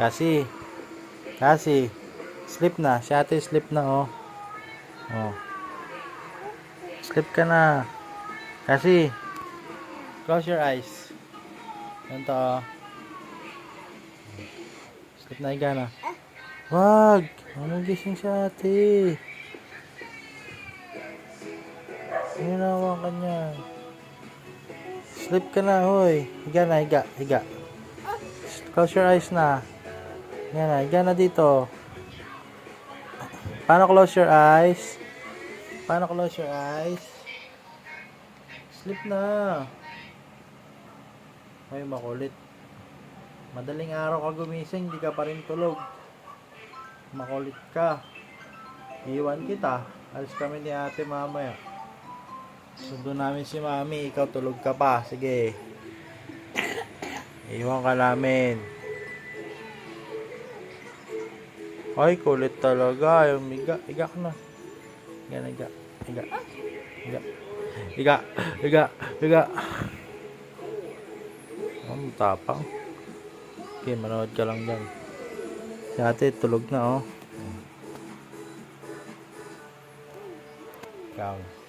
Kasi. Kasi. Sleep na. Si ate sleep na, oh. Oh. Sleep ka na. Kasi. Close your eyes. Ganito, oh. Sleep na, higa na. Wag! Ano gising si ate? Hinawa ka niya. Sleep ka na, hoy. Higa na, higa, higa. Close your eyes na. Higa na, higa na dito. Paano close your eyes? Paano close your eyes? Sleep na. Ay, makulit. Madaling araw ka gumising, di ka pa rin tulog. Makulit ka. Iwan kita. Alis kami ni ate mamaya. Sundo namin si mami, ikaw tulog ka pa. Sige. Iwan ka namin. Ay, kulit talaga. Yung higa, higa ka na. Higa na, higa. Higa. Higa. Higa. Higa. Higa. Ang tapang. Okay, manood ka lang dyan. Si ate, tulog na, oh. Ikaw.